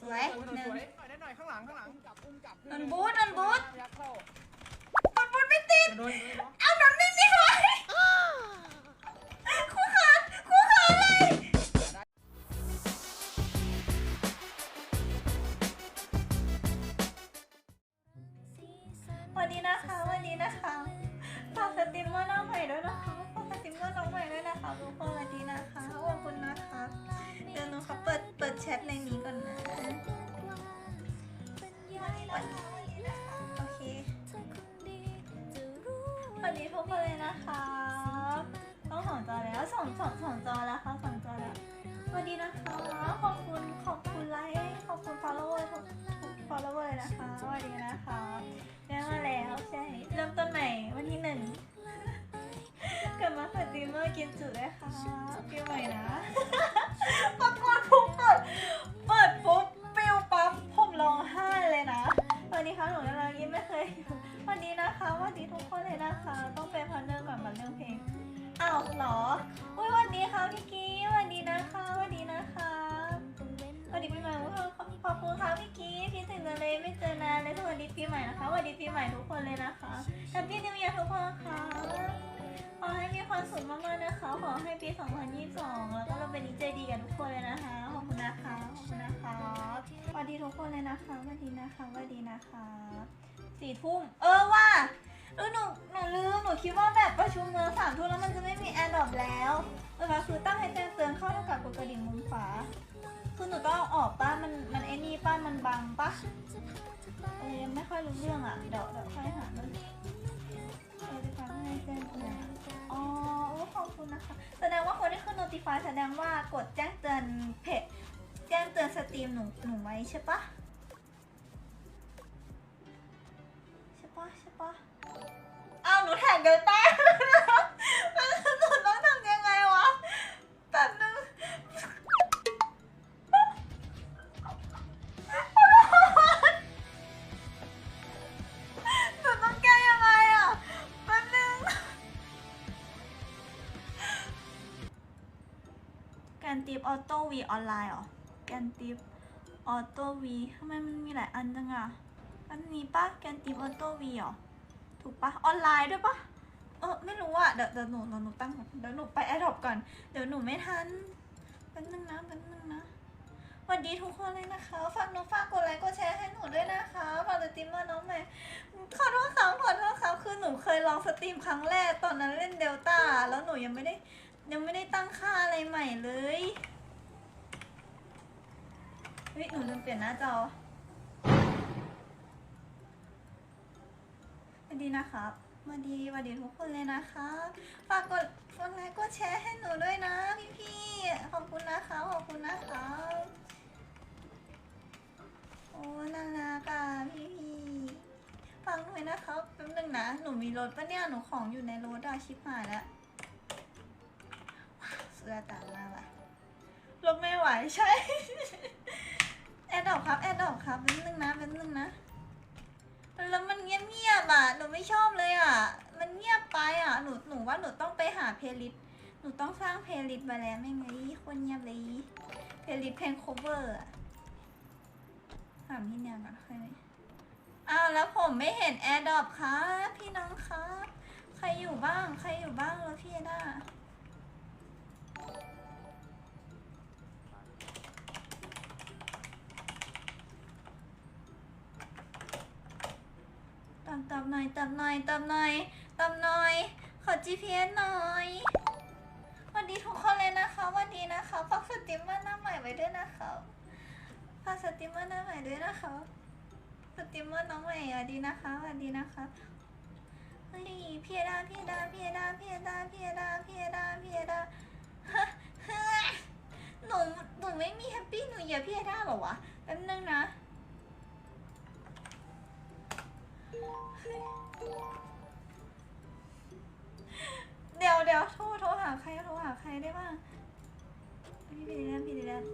สวยหนึ่งได้หน่อยข้างหลังข้างหลังนนบูทนนบูทยักเข้านนบูทไม่ติด สวัสดีนะคะสวัสดีนะคะสี่ทุ่มเออว่าเออหนูหนูลืมหนูคิดว่าแบบประชุมเมื่อสามทุ่มแล้วมันจะไม่มีแอร์ดรอปแล้วเออคือตั้งให้แจ้งเตือนเข้าเท่ากับกดกระดิ่งมุมขวา คือหนูต้องออกป้ามันมันไอ้นี่ป้ามันบังปะเออยังไม่ค่อยรู้เรื่องอะเดี๋ยวเดี๋ยวค่อยหามันเออจะทำให้แจ้งเตือนอ๋อโอ้ขอบคุณนะคะ แสดงว่าคนที่ขึ้น notify แสดงว่ากดแจ้งเตือนเพจแจ้งเตือนสตรีมหนูหนูไว้ใช่ปะ หนูแท็กเดลต้าหนูต้องทำยังไงวะแป๊บนึงหนูต้องแก้ยังไงอะแป๊บนึงการติปออโต้วีออนไลน์เหรอการติปออโต้วีทำไมมันมีหลายอันจังอะอันนี้ปะแการติปออโต้วีเหรอ ถูกปะออนไลน์ด้วยปะเออไม่รู้อะเดี๋ยวเดี๋ยวหนูเดี๋ยวหนูตั้งเดี๋ยวหนูไปแอดดอปก่อน เดี๋ยวหนูไม่ทันแป๊บนึงนะแป๊บนึงนะสวัสดีทุกคนเลยนะคะฝากหนูฝากกดไลค์กดแชร์ให้หนูด้วยนะคะฝากสตรีมเมอร์น้องใหม่ขอโทษครับขอโทษครับคือหนูเคยลองสตรีมครั้งแรกตอนนั้นเล่นเดลต้าแล้วหนูยังไม่ได้ยังไม่ได้ตั้งค่าอะไรใหม่เลยเฮ้ยหนูลืมเปลี่ยนหน้าจอ วัสดีนะครับสวัสดีวัสดีทุกคนเลยนะคะฝากกดกดไลค์กดแชร์ให้หนูด้วยนะพี่พี่ๆขอบคุณนะคะขอบคุณนะคะโอ้นารักอะพี่พี่ๆฟังหน่อยนะครับแป๊บนึงนะหนูมีรถปะเนี่ยหนูของอยู่ในรถอะชิบหายแล้วเสื้อต่างมากว่ะลบไม่ไหวใช่แอดดอกครับแอดดอกครับแป๊บนึงนะแป๊บนึงนะ แล้วมันเงียบๆอะ หนูไม่ชอบเลยอะ มันเงียบไปอะ หนู หนูว่าหนูต้องไปหาเพลย์ลิสต์ หนูต้องสร้างเพลย์ลิสต์มาแล้วไม่ไงคนเงียบเลย เพลย์ลิสต์เพลง cover อะถามพี่เนี่ยก่อนใครไหมอ้าวแล้วผมไม่เห็นแอร์ดรอปครับพี่น้องครับ ใครอยู่บ้าง ใครอยู่บ้างแล้วพี่ด้า ตอบหน่อยตอบหน่อยตอบหน่อยตอบหน่อย ขอ GPS หน่อยสวัสดีทุกคนเลยนะคะสวัสดีนะคะฝากสตรีมเมอร์หน้าใหม่ไว้ด้วยนะคะฝากสตรีมเมอร์หน้าใหม่ด้วยนะคะสตรีมเมอร์น้องใหม่สวัสดีนะคะสวัสดีนะคะเฮ้ยพี่ดาพี่ดาพี่ดาพี่ดาพี่ดาพี่ดาพี่ดาหนูหนูไม่มีแฮปปี้หนูเหยียบพี่ดาหรอวะแป๊บนึงนะ เดี๋ยวเดี๋ยวโทรโทรหาใครโทรหาใครได้บ้างพี่พี่ดีแลนพี่ดีแลน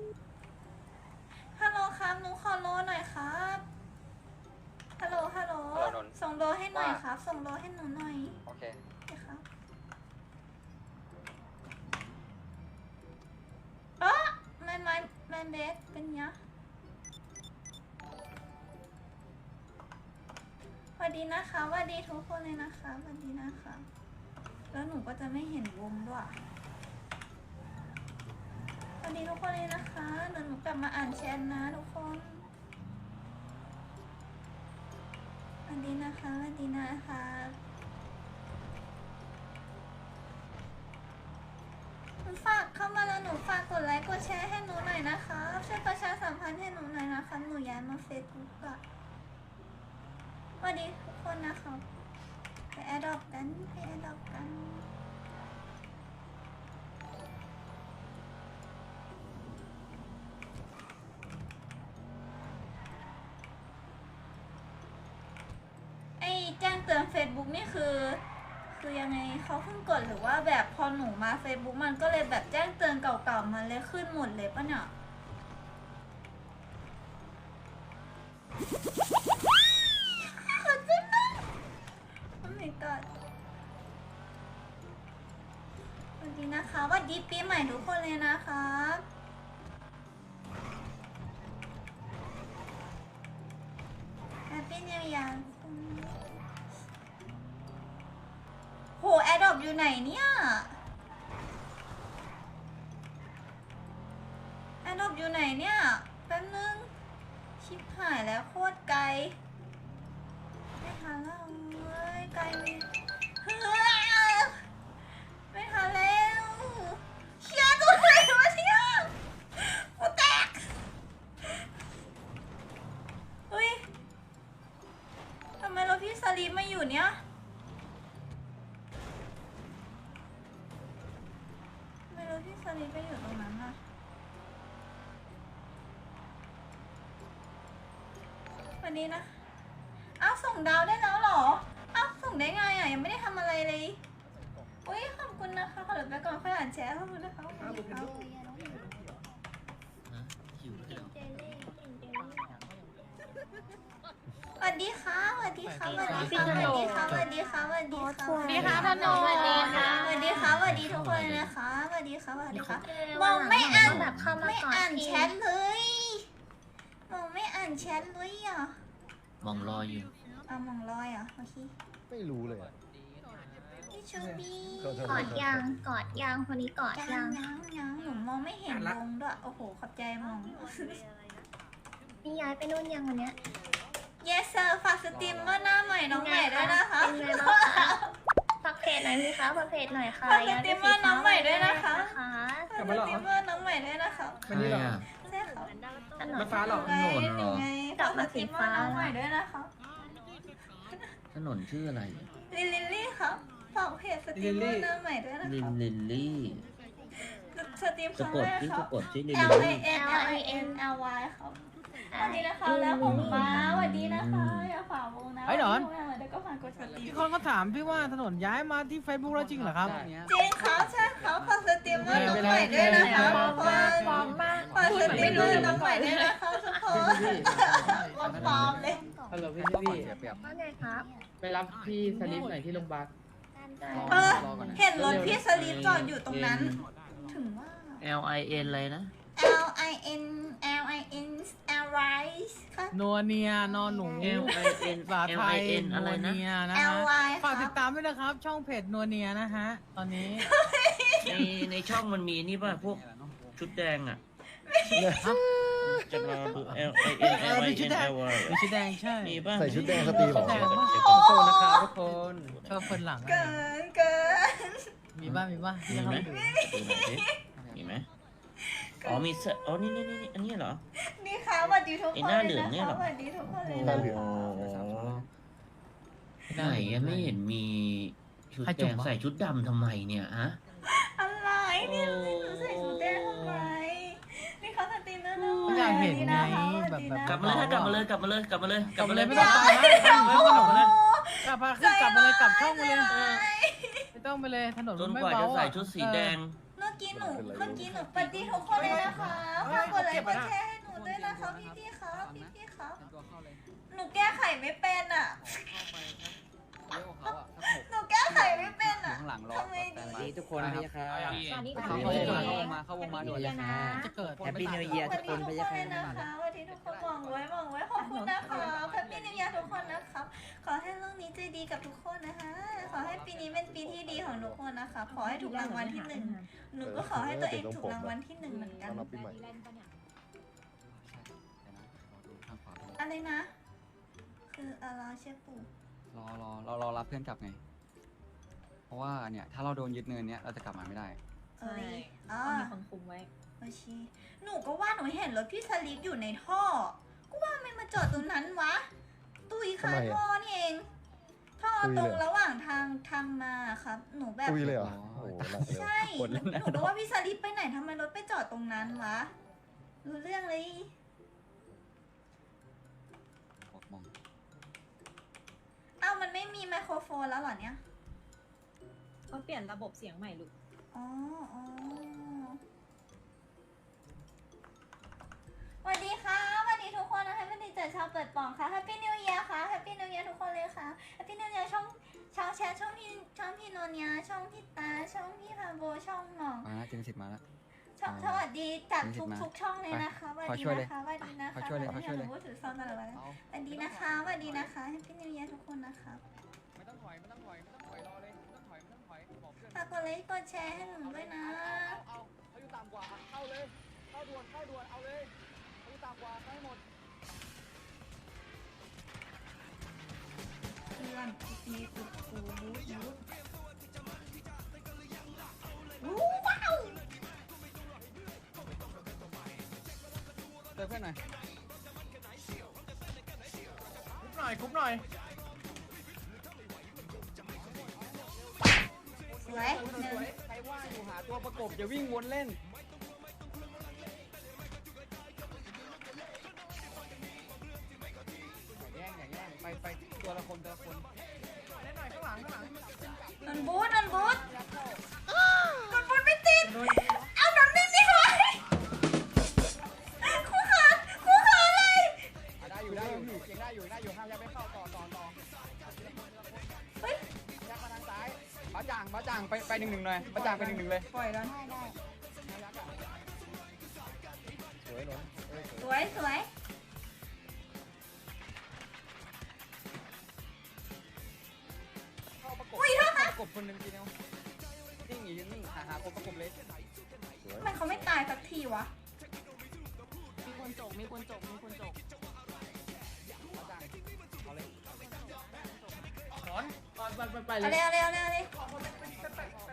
ฮัลโหลครับหนูขอโลหน่อยครับ ฮัลโหลฮัลโหลฮัลโหลนนท์ส่งโลให้หน่อยว่า ครับ ส่งโลให้หนูหน่อยโอเคโอเคครับเอ๊ะไม่ไม่ไม่นเดสเป็นยะ วัสดีนะคะสวัสดีทุกคนเลยนะคะสวัสดีนะคะ แล้วหนูก็จะไม่เห็นวงด้วยสวัสดีทุกคนเลยนะคะเดี๋ยวหนูกลับมาอ่านแชทนะทุกคนสวัสดีนะคะสวัสดีนะคะหนูฝากเข้ามาแล้วหนูฝากกดไลค์กดแชร์ให้หนูหน่อยนะคะช่วยประชาสัมพันธ์ให้หนูหน่อยนะคะหนูย้ายมาเฟซบุ๊กอะ สวัสดีทุกคนนะคะไปแอดดอกกันไปแอดดอกกันไอ้แจ้งเตือน Facebook นี่คือ คือยังไงเขาเพิ่งกดหรือว่าแบบพอหนูมา Facebook มันก็เลยแบบแจ้งเตือนเก่าๆมันเลยขึ้นหมดเลยปะเนี่ย ม่ทุกคนเลยนะคะแฮปปี้นิว e a r โหแอดดอปอยู่ไหนเนี่ยแอดดอปอยู่ไหนเนี่ย แป๊บนึง ชิบหายแล้วโคตรไกล ไม่ทันแล้วเว้ยไกลไม่ำไมรถพี่สลีมาอยู่เนี่ยไม่รถพี่สลีปไปอยู่ตรงนั้นอะวันนี้นะเอ้าวส่งดาวได้แล้วเหรอเอ้าวส่งได้ไงอะยังไม่ได้ทำอะไรเลยอุ้ยขอบคุณนะคะขอเดี๋ยวไปก่อนค่อยอ่านแชทขอบคุณนะคะขอบคุณค่ะหิวเลยเหรอ สวัสดีค่ะสวัสดีค่ะสวัสดีค่ะสวัสดีค่ะสวัสดีค่ะสวัสดีค่ะสวัสดีค่ะท่านโนสวัสดีค่ะสวัสดีค่ะสวัสดีทุกคนเลยนะคะสวัสดีค่ะสวัสดีค่ะมวัองนหลัไม่อ่านแบบเข้ามาไม่ก่อนอ่านพี่แชทเลยมองไม่อ่านแชทเลยอะมองรออยู่เอามองรอยอะโอเคไม่รู้เลยอะพี่ชูบี้ขอโทษกอดยางกอดยางคนนี้กอดยัยางงยังยังหนูมองไม่เห็นวงด้วยโอ้โหขอบใจมองนี่ย้ายไปนู่นยังวันเนี้ย yes sir ฝากสตรีมเมอร์หน้าใหม่น้องใหม่ด้วยนะคะเป็นไงบ้างคะฝากเพจหน่อยสิคะฝากเพจหน่อยค่ะฝากสตรีมเมอร์น้องใหม่ด้วยนะคะย้ายฝากสตรีมเมอร์น้องใหม่ด้วยนะคะใครอะใช่ค่ะถนนฟ้าหรอไงถนนเหรอไงกลับมาสีฟ้าฝกสตรีมเมอร์น้องใหม่ด้วยนะคะถนนชื่ออะไรลิลลิลลี่ครับฝากเพจสตรีมเมอร์หน้าใหม่ด้วยนะลิคะนลินลี่สตรีมคสะรั้งกดแรกที่ครัสะบกดชื่อลิน L ลิ I ลี่ N L I N L Y ครับ สวัสดีนะคะแล้วผมฟ้าสวัสดีนะคะอย่าฝ่าวงนะไอ้หนอนวัที่ผมเดี๋ยวก็ฝากกดสตรีมพี่คนก็ถามพี่ว่าถนนย้ายมาที่ Facebook แล้วจริงเหรอครับ จริงครับใช่ครับฝากสตรีมเมอร์น้องใหม่ด้วยนะคะทุกคนปลอมมากฝากสตรีมเมอร์น้องใหม่ด้วยนะคะทุกคนปลอมๆเลยฮัลโหลพี่พี่ว่าไงครับไปรับพี่สลิปหน่อยที่โรงพยาบาลได้เออเห็นรถพี่สลีปจอดอยู่ตรงนั้น ถึงว่า L I N อะไรนะ L I N L I N L Y ค่ะ นัวเนียนอนหนู L I N ภาษา L ไท I ย N นัอะไรวนะ เนียนะ L ฮะ Y ฝากติดตามด้วยนะครับ ช่องเพจนัวเนียนะฮะ ตอนนี้ ในในช่องมันมีนี่ป่ะ พวกชุดแดงอะจะรอดู L I N เอ L อ I มีชุด N แดง L Y มีชุดแดงใช่ มีป่ะใส่ชุดแดงสตรีมเหรอแดงขอโทษนะครับทุกคน ชอบคนหลังเกินเกินมีบ้างมีบ้างมียังไหมไม่ดูดูหน่อยสิมีไหม อ๋อมีเสื้ออ๋อนี่นี่นี่อันนี้เหรอ นี่ค่ะสวัสดีทุกคนไอ้หน้าเหลืองเนี่ยเหรอ สวัสดีทุกคนเลยหน้านะเหลืองไหนอะไม่เห็นมีชุดแดงใส่ชุดดำทำไมเนี่ยฮะอะไรเนี่ยหนูใส่ชุดแดงทำไมนี่เขาสตรีมแล้วนะไม่อยากเห็นไงสวัสดีนะคะแบบแบบ กลับมาเลยฮะกลับมาเลยกลับมาเลยกลับมาเลยกลับมาเลยไม่ต้องไปนะกลับมาเลยกลับมาขึ้นกลับมาเลยกลับช่องมาเลยใจร้ายไม่ต้องไปเลยถนนจมันนไม่กว่าเบาจะใส่อะชุดสีแดงเมื่อ กี้หนูเมื่อกี้หนูปฏิทุกคนเลยนะคะฝากกดไลค์กดแชร์ให้หนูด้วยนะคะพี่พี่ๆครับพี่พี่ๆครับหนูแก้ไขไม่เป็นอะเร็วเขาอะสักหกหนูแก้ ไขไม่เป็นอยู่อะข้างหลังรอทำไงแตดีนสวัสบายดีทุกคนพี่ครับสวัสดีเข้าค่ะวงมาเข้าวงมาเข้าวงมาด่วนเลยนะจะเกิดแฮปปี้นิวเยียร์สทุวักสคดีนทุกพี่คนคเลรัยบนะคะสวัสดีทุกคนมองไว้มองไว้ขอบคุณนะคะแฮปปี้นิว y ย r ทุกคนนะครับ ขอให้เรื่องนี้ใจดีกับทุกคนนะคะ ขอให้ปีนี้เป็นปีที่ดีของทุกคนนะคะ ขอให้ถูกรางวัลที่หนึ่งหนูก็ขอให้ตัวเองถูกรางวัลที่หนึ่งเหมือนกันต้อนรับปีใหม่ใช่เดี๋ยวนะรอดูทางขวาอะไรนะ คืออะไรเชฟปู่รอรอรอรอรับเพื่อนกลับไง เพราะว่าเนี่ยถ้าเราโดนยึดเนินเนี้ยเราจะกลับมาไม่ได้ เอ้ยอ่าต้องมีคนคุมไว้ โอชิหนูก็ว่าหนูเห็นรถพี่สลิปอยู่ในท่อก็ว่าไม่มาจอดตรงนั้นวะ ตุยคาทำไมอะท่อนี่เอง ท่อตุยตรเลยงเหรอระหว่างทางทางมาครับ หนูแบบ ตุยเลยเหรออ๋อโอ้โหหนักเลยใช่กดเล่นนะ หนูก็ว่าพี่สลิปไปไหนทำไมรถไปจอดตรงนั้นวะ รู้เรื่องเลย บอกมองอ้าวมันไม่มีไมโครโฟนแล้วเหรอเนี่ย เขาเปลี่ยนระบบเสียงใหม่ลูก อ๋ออ๋อสวัสดีค่ะสวัสดีทุกคนนะคะเป็นดีเจชาวเปิดปล่องค่ะ Happy New Year ค่ะ Happy New Year ทุกคนเลยค่ะ Happy New Year ช่องช่องแชทช่องพี่ช่องพี่โนเนียช่องพี่ตา ช่องพี่พาโบช่องหมองมาแล้วเจนสิทธิ์มาแล้ว ช่องอ่าสวัสดีจากมีสิทุทกธิ์มาทุกช่องเลยนะคะสวัสขอดีช่วยเลยนะคะสวัสดีนะคะขอช่วยเลยขอช่วยเลยหนูพูดถือซองตลอดเวลาเอาสวัสดีนะคะสวัสดีนะคะ Happy New Year ทุกคนนะคะากกดไลค์กดแชร์ให้หนูด้วยนะ เอาเอาเขาอยู่ต่ำกว่าเข้าเลย เข้าด่วนเข้าด่วนเอาเลยเขาอยู่ต่ำกว่าเข้าให้หมดเพื่อนปีกุดกูบูดบูดวู้ว้าวเจอเพื่อนหน่อย คุบหน่อยคุบหน่อย ตัวประกบอย่าวิ่งวนเล่น อย่าแย่งอย่าแย่งไปไปตัวละคนตัวละคนเล่นหน่อยข้างหลังข้างหลังนนบูดนนบูด หนึ่งหนึ่งหน่อยบ้าจ่างไปหนึ่งหนึ่งเลยปล่อยแล้วได้ได้ยักอะสวยเนอะเอ้ยสวยสวยเข้าประกบอุ้ยโทษนะประกบคนหนึ่งทีเดียวนิ่งอยู่นิ่งหาหาคนประกบเลยสวยทำไมเขาไม่ตายสักทีวะมีคนจกมีคนจกมีคนจกบ้าจ่างเอาเลยสอนไปไปไปเลเอายเร็วเอาเร็วเอาเร็วเอาเร็ว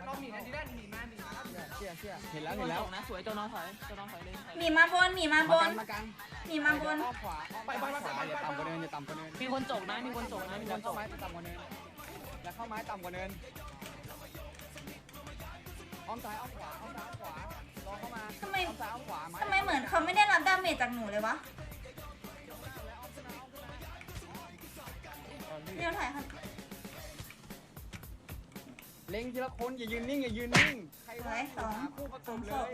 เราหนีนะดีได้หนีมาหนีมาเชี่ยเชี่ยเห็นแล้วเห็นแล้วนะสวยตัวน้องถอยตัวน้องถอยเลยถอยหมีมาบนหมีมาบมานกันมากันหมีมาบนอ้อมขวาอ้อมไปขวาอย่าต่ำกว่าเนินอย่าต่ำกว่าเนินมีคนจกนะมีคนจกนะมีอคย่านจเข้ากไม้ต่ำกว่าเนินอย่าเข้าไม้ต่ำกว่าเนินอ้อมซ้ายอ้อมขวาอ้อมซ้ายอ้อมขวารอเข้ามาทำไมอ้อมซ้ายอ้อมขวาทำไมเหมือนเขาไม่ได้รับดาเมจจากหนูเลยวะเร็วถ่ายค่ะ เล็งทีละคนอย่ายืนนิ่งอย่ายืนนิ่ง ใครว่างอยู่สองหาคู่ประกบเลย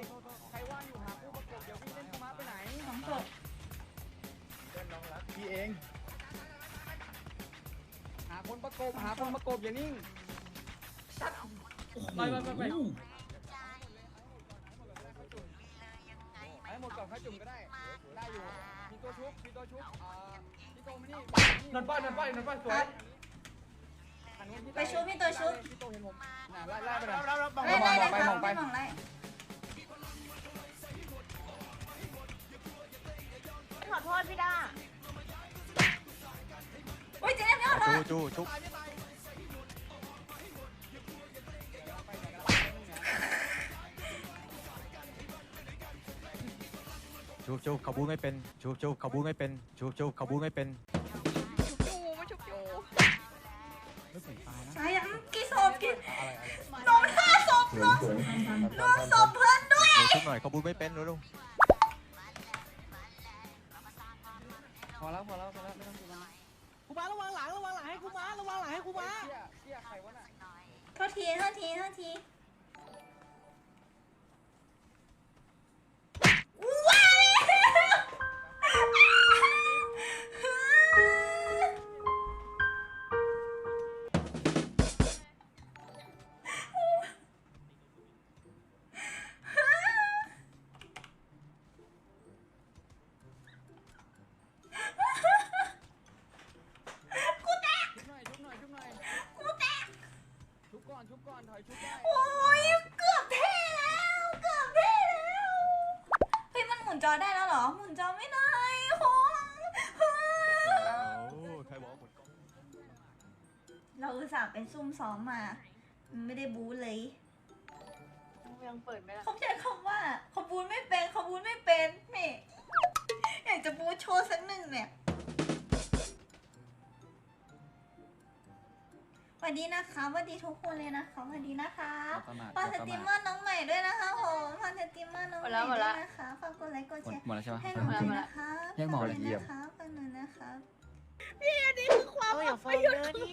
ใครว่างอยู่หาคู่ประกบอย่าวิ่งเล่นเข้ามาไปไหนสองศพพี่เอง หาคนประกบหาคนประกบอย่านิ่ง ไปไปไปไปให้หมดก่อนค่อยจุ่มก็ได้ ได้อยู่ มีตัวชุบ มีตัวชุบอ่าพี่โตมานี่นนป้อยนนป้อยนนป้อยสวครัยบหันวนพี่โต ไปชุบพี่ตัวชุบไล่ไล่ไปน่เราอยไล่ไล่เลยไปครับมองไปพี่มองไล่ขอโทษพี่ด้าอุ้ยเจ๊เนี่ยไม่เอาละจูจูชุบชุบชุบเขาบูไม่เป็นชุบชุบเขาบูไม่เป็นชุบชุบเขาบูไม่เป็น ใช่ยังกี่ศพกี่อะไรอะไรโดนห้าศพโดนโดนศพเพื่อนด้วย ชุบหน่อยเขาบูไม่เป็นรู้พอแล้วพอแล้วพอแล้วไม่ต้องจุ่มแล้วกูมาระวังหลังระวังหลังให้กูมาระวังหลังให้กูมาเชี่ยเชี่ยใครวะน่ะโทษทีโทษทีโทษที โอ้ยเกือบเท่แล้ว เกือบเท่แล้วเฮ้ยมันหมุนจอได้แล้วเหรอ หมุนจอไม่ได้โค้าหมงเราอุตส่าห์เป็นซุ่มซ้อมมา ไม่ได้บู๊เลย ยังเปิดไหมล่ะเขาใช้คำว่าเขาบู๊ไม่เป็นเขาบู๊ไม่เป็นเนี่ยอยากจะบู๊โชว์สักหนึ่งเนี่ย วัสดีนะคะสวัสดีทุกคนเลยนะคะสวัสดีนะคะประมาทฝากสประตรีมเมมาอทร์น้องใหม่ด้วยนะคะผมฝากสตรีมเมอร์น้องใหม่ด้วยนะคะฝากกดไลค์กดหมแชดร์หมดแล้วใช่ปะให้หนูด้วยนะคะเรียกหมอฝากเลยด้วยเยี่ยมนะคะฝากหนูนะคะเอาอย่าฟ้องเยอะดิ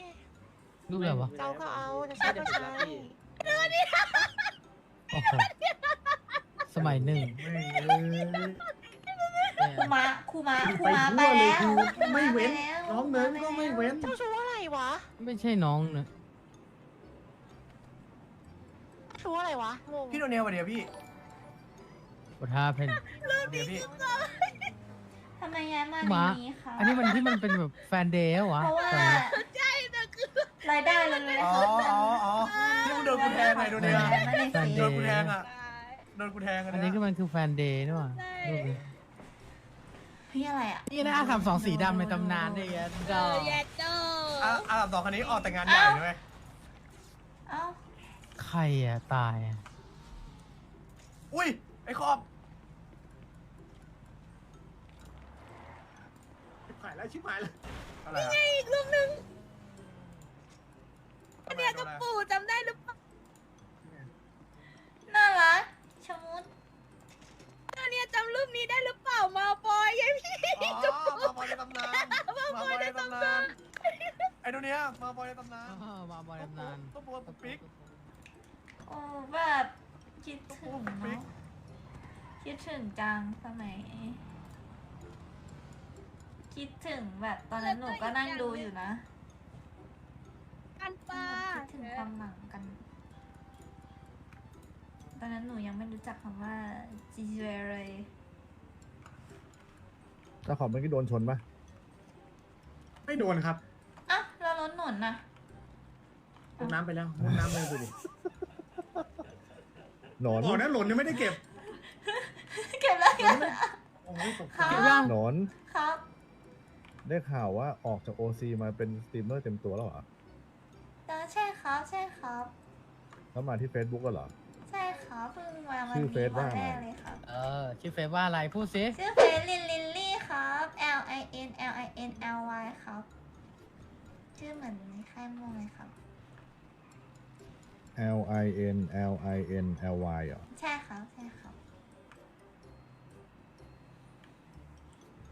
รูปอะไรวะเจ้าก็เอาจะใช้ก็ใช้โอ้โหสมัยหนึ่งครูมาครูมาครูมาไปแล้วครูาปแล้น้องเนินก็ไม่เว้นเจ้าชู้อะไร วะไม่ใช่น้องเนอะชู้อะไรวะงงพี่โดเนียวันเดียวพี่กดท่าเพนเดี๋ยวพี่ ทำไมย้ายมาม้าในนี้คะอันนี้มันที่มันเป็นแบบแฟนเดย์เหรอวะเพราะว่าตอนนี้รายได้เลยเลยอ๋ออ๋ออ๋อที่มึงโดนกูแทงไงโดเนียย้ายมาในแฟนเฟเดโดซนกูแทงอะโดนกูแทงอัอันนี้ก็มันคือแฟนเดย์นี่หว่ารูปนี้พี่อะไรอะ นี่นะทำสองสีดำในตำนานได้ยังดอกอ่ะอะสองคันนี้ออกแต่งงานใหญ่ใช่ไหมเอ้าใครอะ ตายอะอุ้ย ไอ้ขอบชิบหายแล้วชิบหายแล้วอะไรอะอีกรูปนึงเนี่ยกับปู่น่ารักชะมุดอ๋อมาบอยในตำนานมาบอยในตำนาน ไอ้โดเนียมาบอยในตำนานมาบอยตำนานต้องบอกว่าปุ๊กปิ๊กโอ้แบบคิดถึงเนาะคิดถึงจังสมัย คิดถึงแบบตอนนั้นหนูก็นั่งดูอยู่นะกันปลาคิดถึงความหลังกัน ตอนนั้นหนูยังไม่รู้จักคำว่า G J เลยเจ้าของเมื่อกี้โดนชนปะไม่โดนครับอะแล้ว รถหนุนน่ะลงน้ำไปแล้วลงน้ำไปดูดิหนอนบอกนะหล่นยังไม่ได้เก็บเก็บแล้วยังโอ้ยตกใจค่ะเก็บหนอนครับได้ข่าวว่าออกจากโอซีมาเป็นสตรีมเมอร์เต็มตัวแล้วเหรอใช่ครับใช่ครับแล้วมาที่ Facebook ก็เหรอ ใช่ครับเพิ่งมาวันชื่อเฟนี้ซวัว่านอะไร แรกเลยครับ เออ ชื่อเฟซว่าอะไรพูดสิ ชื่อเฟซลินลินลี่ครับ L I N L I N L Y ครับ ชื่อเหมือนค่ายมวยเลยครับ L I N L I N L Y เหรอ ใช่ครับใช่ครับ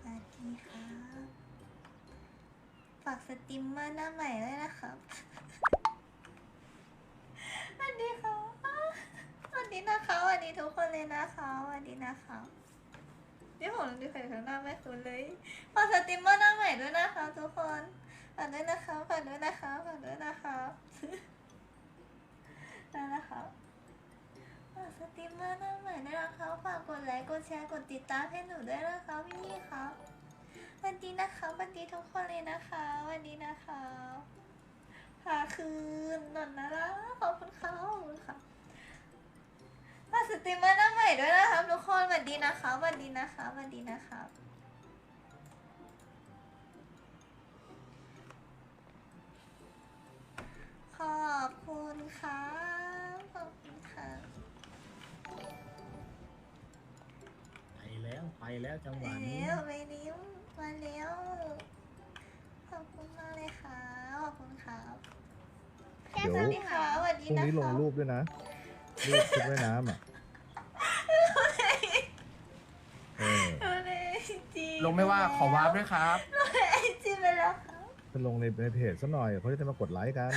สวัสดีครับฝากสตรีมเมอร์หน้าใหม่ด้วยนะครับสวัสดีครับสวัสดีนะคะสวัสดีทุกคนเลยนะคะสวัสดีนะคะเดี๋ยวผมดูใครข้างหน้าไม่คุ้นเลยฝากสตรีมเมอร์หน้าใหม่ด้วยนะคะทุกคน ฝากด้วยนะคะฝากด้วยนะคะฝากด้วยนะคะได้นะคะฝากสตรีมเมอร์หน้าใหม่ด้วยนะคะฝากกดไลค์กดแชร์กดติดตามให้หนูด้วยนะคะพี่พี่ครับวัสดีนะคะวัสดีทุกคนเลยนะคะวัสดีนะคะพาคืนนนนะละขอบคุณค่ะขอบคุณค่ะฝากสตรีมเมอร์หน้าใหม่ด้วยนะคะทุกคนวัสดีนะคะวัสดีนะคะวัสดีนะคะ แล้วไปแล้วจังหไปวะนี้แล้วไปนิ้วมาแล้วขอบคุณมากเลยค่ะขอบคุณค่ะเดี๋ยว สวัสดีค่ะสวัสพดีรุ่งนะนี้ลงคะรูปด้วยนะรูปชุดว่ายน้ำอะเออดูในจีลงไม่ว่าขอวาร์ปด้วยครับลงในไอจีไปแล้วค่ะ ไปลงในในเพจซะหน่อยเขาจะได้มากดไลค์กัน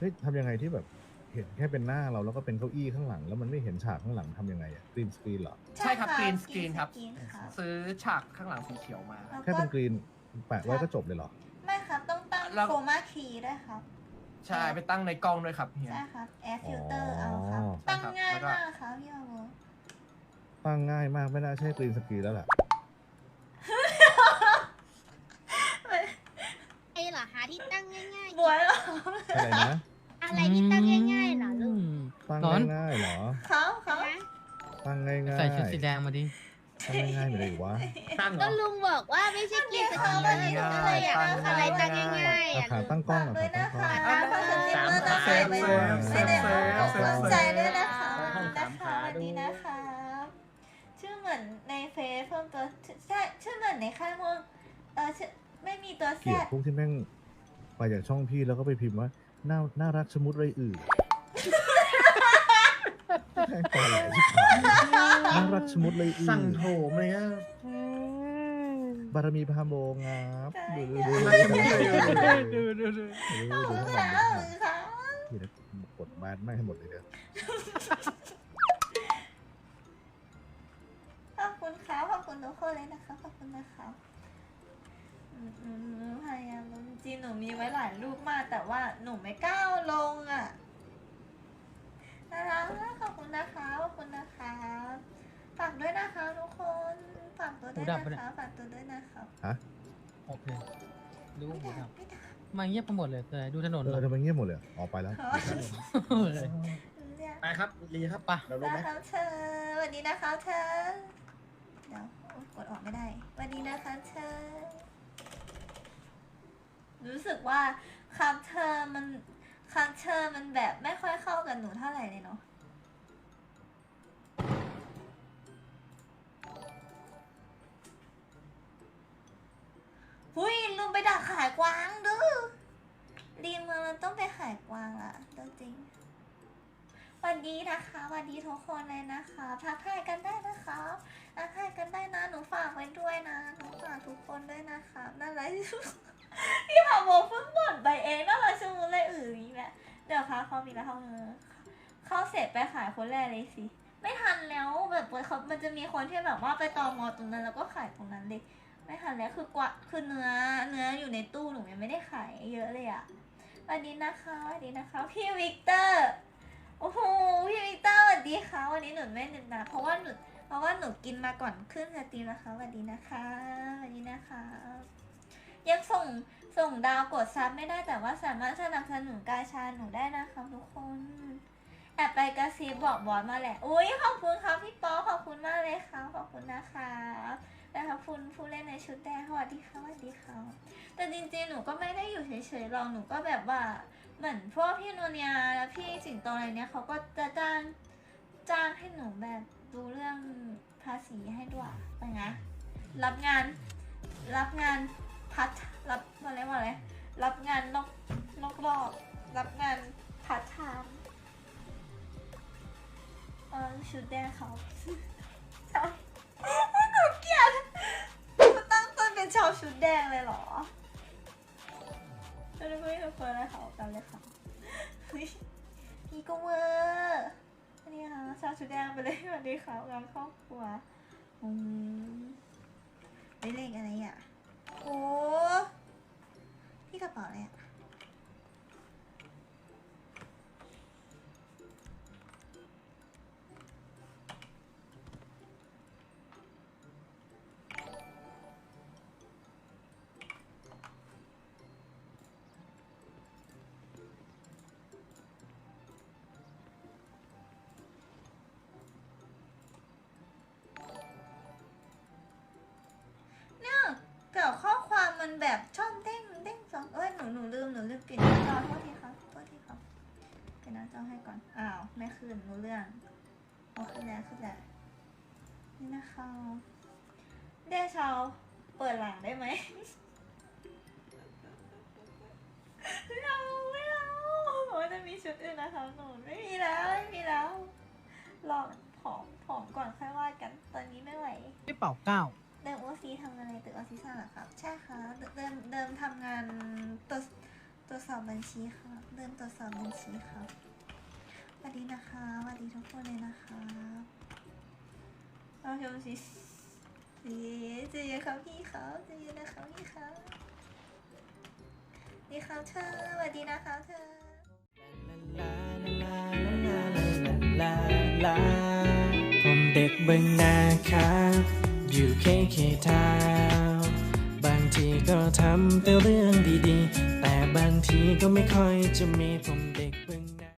เฮ้ยทำยังไงที่แบบเห็นแค่เป็นหน้าเราแล้วก็เป็นเก้าอี้ข้างหลัง แล้วมันไม่เห็นฉากข้างหลังทำยังไงอะกรีนสกรีนเหรอ ใช่ครับ green screen ครับกรีนครับซื้อฉากข้างหลังสีเขียวมาแล้ว แค่ก็เป็นกรีนแปะไว้ก็จบเลยเหรอ ไม่ครับ ต้องตั้งแล้วโคม่าคีย์ด้วยครับ ใช่ไปตั้งในกล้องด้วยครับเฮีย ใช่ครับ แอร์ฟิลเตอร์เอาครับ อ๋อ ตั้งง่ายแล้วก็มากครับพี่อาโบตั้งง่ายมากไม่น่าใช่กรีนสกรีนแล้วล่ะ ไอ้เหรอคะที่ตั้งง่ายบวยเหรออะไรนะๆ อะไรที่ตั้งง่ายๆเหรอลูกตั้งนอนง่ายๆเหรอเขาเขาฮะตั้งง่ายๆใส่ชุดสีแดงมาดิตั้งง่ายๆไปเลยอีกวะตั้งเหรก็อลุงบอกว่าไม่ใช่กินสกีเลยหนูก็เลยอยากเอาอะไรตั้งง่ายๆอะอะขาลูกตั้งกล้องฝากอะด้วยขานะตั้งกล้องคะขอเสียงปรบมือนะคะไม่ได้ขอบคุณใจด้วยนะคะนะคะวันนี้นะคะชื่อเหมือนในเฟซเพิ่มตัวใช่ชื่อเหมือนในค่ายมวงเออชื่อไม่มีตัวแซเกลียดดพวกที่แม่งไปจากช่องพี่แล้วก็ไปพิมพ์ว่า น่าน่ารักชะมุดไรอื่นแม่งตอแหลชิบหายน่ารักชะมุดไรอื่นสั่งโถมเลยอะบารมีพาโมงับดูดูดูดูดูดูดูดูทั้งวันแล้วเลยค่ะพี่นะกดบานไม่ให้หมดเลยเด้อขอบคุณครับขอบคุณทุกคนเลยนะคะขอบคุณนะคะอืมอืม พยายามลงจริงหนูมีไว้หลายรูปมาก แต่ว่าหนูไม่กล้าเอาลงอะน่ารักมากขอบคุณนะคะขอบคุณนะคะฝากด้วยนะคะทุกคนฝากตัวด้วยนะคะฝากตัวด้วยนะคะฮะโอเคดูไม่หมดได้ครับไม่ได้มาเงียบไปหมดเลยเลยดูถนนเอเลอยทำไมเงียบหมดเลยออกไปแล้วเลยเนี่ยไปครับลีครับไปเราลงไหมนะครับเธอวันนี้นะคะเธอเดี๋ยวโอ๊ยกดออกไม่ได้วันนี้นะคะเธอ รู้สึกว่าคำเธอมันคำเธอมันแบบไม่ค่อยเข้ากับหนูเท่าไหร่เลยเนาะหุยลืมไปดักขายกวางดื้อรีมมันต้องไปขายกวางอะเรื่องจริงวันนี้นะคะวันนี้ทุกคนเลยนะคะทักทายกันได้นะคะทักทายกันได้นะหนูฝากไว้ด้วยนะหนูฝากทุกคนด้วยนะคะน่ารัก พี่ผาโมเพิ่งบ่นไปเองน่ารักชะมุดเลยอื่นนี่แหละเดี๋ยวค่ะเขามีแล้วเขาเออเข้าเสร็จไปขายคนแรกเลยสิ ไม่ทันแล้วแบบเขามันจะมีคนที่แบบว่าไปตอมอตรงนั้นแล้วก็ขายตรงนั้นเลยไม่ทันแล้วคือกว่าคือเนื้อเนื้ออยู่ในตู้หนูยังไม่ได้ขายเยอะเลยอะสวัสดีนะคะสวัสดีนะคะ พี่วิกเตอร์โอ้โหพี่วิกเตอร์สวัสดีค่ะวันนี้หนูไม่หนึ่งนะเพราะว่าหนูเพราะว่าหนูกินมาก่อนขึ้นสตรีมนะคะสวัสดีนะคะสวัสดีนะคะ ยังส่งส่งดาวกดซับไม่ได้แต่ว่าสามารถสนับสนุนกาชาหนูได้นะคะทุกคนแอบไปกระซิบบอกบอสมาแหละอุ้ยขอบคุณครับพี่ป๊อขอบคุณมากเลยค่ะขอบคุณนะคะและขอบคุณผู้เล่นในชุดแดงสวัสดีค่ะสวัสดีค่ะแต่จริงๆหนูก็ไม่ได้อยู่เฉยๆหรอกหนูก็แบบว่าเหมือนพวกพี่นวเนียและพี่สิงโตอะไรเนี้ยเขาก็จะจ้างจ้างให้หนูแบบดูเรื่องภาษีให้ด้วยไปไงรับงานรับงาน พัดรับอะไรว่าอะไรรับงานนอกนอกรอบ รับงานพัดไทม์เออชุดแดงเขาชอบหนูเกลียดตั้งต้นเป็นชาวชุดแดงเลยเหรอจะได้ไม่ทุกคนเลยค่ะกันเลยค่ะเฮ้ยพี่ก็เวอร์นนี้ค่ะชาวชุดแดงไปเลยสวัสดีค่ะงานครอบครัวอืมไม่เลขอะไรอะ โมันแบบช่องเด้งเด้งสองเอ้ยหนูหนูลืมหนูลืมปิดหน้าจอโทษทีครับโทษทีครับปิดหน้าจอให้ก่อนอ้าวไม่ขึ้นรู้เรื่องเอาขึ้นแล้วขึ้นแล้วนี่นะคะเดชาวเปิดหลังได้ไหมไม่เอาไม่เอาโอ้จะมีชุดอื่นนะคะหนูไม่มีแล้วไม่มีแล้วรอผอมผอมก่อนค่อยว่ากันตอนนี้ไม่ไหวพี่เป่าเก้า เดิมโอซีทำอะไรตึกออซิซ่าเหรอครับ ใช่ค่ะเดิมเดิมทำงานตรวจตรวจสอบบัญชีค่ะเดิมตรวจสอบบัญชีค่ะสวัสดีนะคะสวัสดีทุกคนเลยนะคะเราชมสิสีเจอครับพี่เขาเจอนะครับพี่เขาดีครับเธอสวัสดีนะคะเธอผมเด็กเบิ่งนาครับ อยู่เคเคทาบางทีก็ทำแต่เรื่องดีๆ แต่บางทีก็ไม่ค่อยจะมีผมด